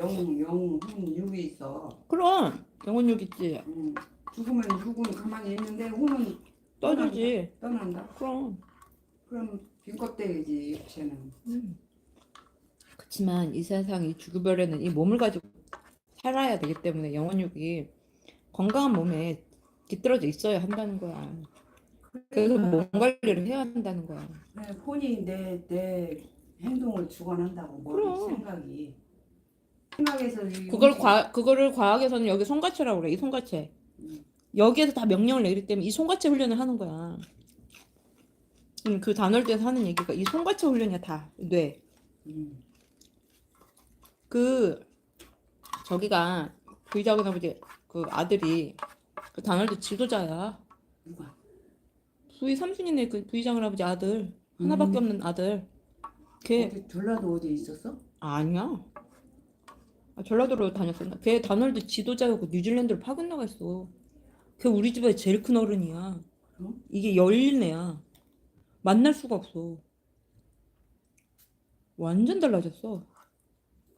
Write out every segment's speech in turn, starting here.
영, 영, 훈, 육이 있어. 그럼 영혼력 있지. 음. 죽으면 육은 가만히 있는데 훈은 떠주지. 떠난다. 그럼. 그럼 빈껍데기지 육체는. 음. 그렇지만 이 세상 이 주구별에는 이 몸을 가지고 살아야 되기 때문에 영혼육이 건강한 몸에 깃들어져 있어야 한다는 거야. 그래서 몸 관리를 해야 한다는 거야. 그래, 혼이 내, 내 행동을 주관한다고 머리 그럼. 생각이. 이 그걸 과 그거를 과학에서는 여기 손가체라고 그래. 이 손가체. 음. 여기에서 다 명령을 내리기 때문에 이 손가체 훈련을 하는 거야. 음, 그 단월대에서 하는 얘기가 이 손가체 훈련이야 다 뇌. 음. 그 저기가 부의작은 아버지 그 아들이 그 단월대 지도자야. 누가? 부의 삼순이네 그 부의장 할아버지 아들 하나밖에 음. 없는 아들. 걔 어디 전라도 어디 있었어? 아니야. 아, 전라도로 다녔었나? 걔 단월대 지도자였고 뉴질랜드로 파견 나가 있어. 걔 우리 집에 제일 큰 어른이야. 응? 이게 열린 애야. 만날 수가 없어. 완전 달라졌어.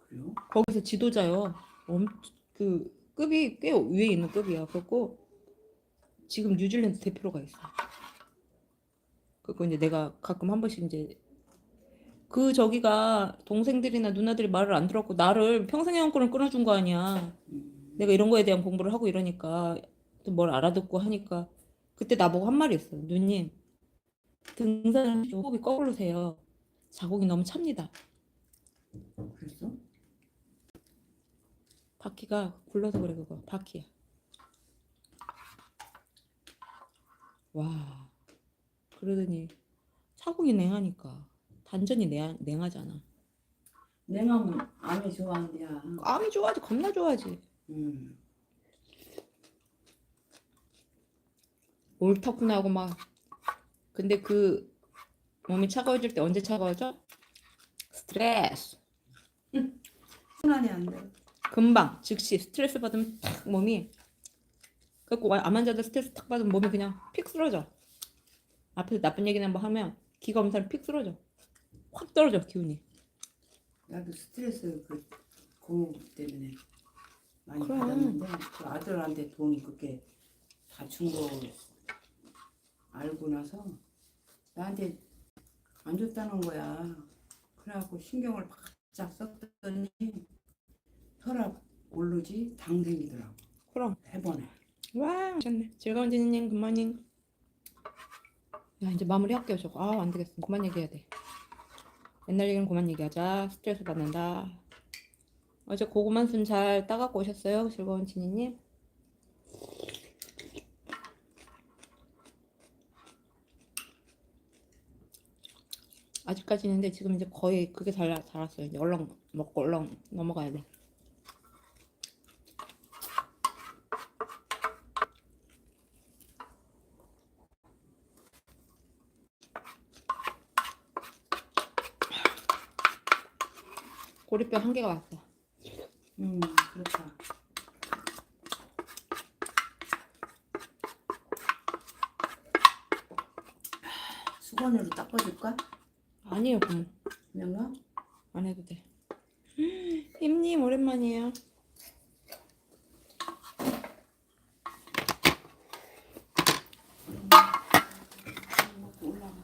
그래요? 거기서 지도자요. 엄, 그 급이 꽤 위에 있는 급이야. 그렇고 지금 뉴질랜드 대표로 가 있어. 그거 이제 내가 가끔 한 번씩 이제 그 저기가 동생들이나 누나들이 말을 안 들었고 나를 평생 영권을 끊어준 거 아니야. 음. 내가 이런 거에 대한 공부를 하고 이러니까 또 뭘 알아듣고 하니까 그때 나보고 한 말이 있어. 누님 등산을 호흡이 거꾸로 세요. 자국이 너무 찹니다. 그랬어? 바퀴가 굴러서 그래 그거 바퀴야. 와 그러더니 차국이 냉하니까 단전이 냉, 냉하잖아. 냉하면 암이 좋아한대야. 암이 좋아하지 겁나 좋아하지. 음. 옳다구나 하고 막 근데 그 몸이 차가워질 때 언제 차가워져? 스트레스 순환이 안 돼. 금방 즉시 스트레스 받으면 탁 몸이 그래갖고 암 환자들 스트레스 탁 받으면 몸이 그냥 픽 쓰러져 앞에서 나쁜 얘기나 뭐 하면 기가 없는 사람 픽 쓰러져 확 떨어져 기운이 나도 스트레스 그 고무 때문에 많이 그럼. 받았는데 그 아들한테 돈이 그렇게 다 준 거 알고 나서 나한테 안 줬다는 거야. 그래갖고 신경을 바짝 썼더니 혈압 오르지 당 생기더라고. 그럼 해보네. 와 미쳤네 즐거운 지니님 굿모닝 야 이제 마무리 할게요 저거 아 안 되겠어 그만 얘기해야 돼 옛날 얘기는 그만 얘기하자. 스트레스 받는다. 어제 고구마 순 잘 따갖고 오셨어요 즐거운 지니님? 아직까지는데 지금 이제 거의 그게 잘 자랐어요. 얼렁 먹고 얼렁 넘어가야 돼 고리뼈 한 개가 왔어 음 그렇다. 수건으로 닦아줄까? 아니에요 그럼 그냥 가? 안 해도 돼. 힘님 오랜만이에요. 올라가.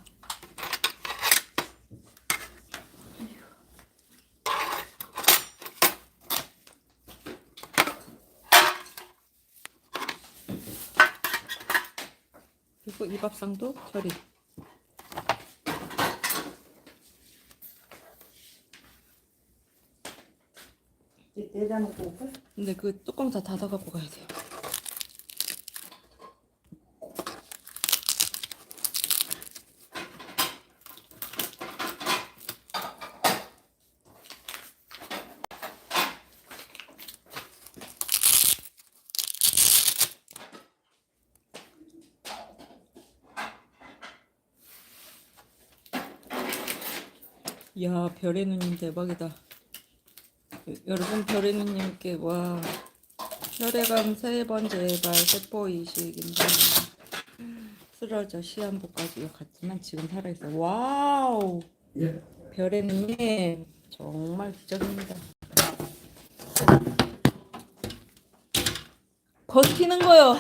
그리고 이 밥상도 처리. 이제 내다 놓고 올까? 근데 그 뚜껑 다 닫아 갖고 가야 돼요. 야 별의 누님 대박이다. 여- 여러분 별의 누님께 와 혈액암 세번 재발 세포 이식인데 쓰러져 시한부까지 갔지만 지금 살아있어. 와우 예. 별의 누님 정말 기적입니다. 버티는 거요.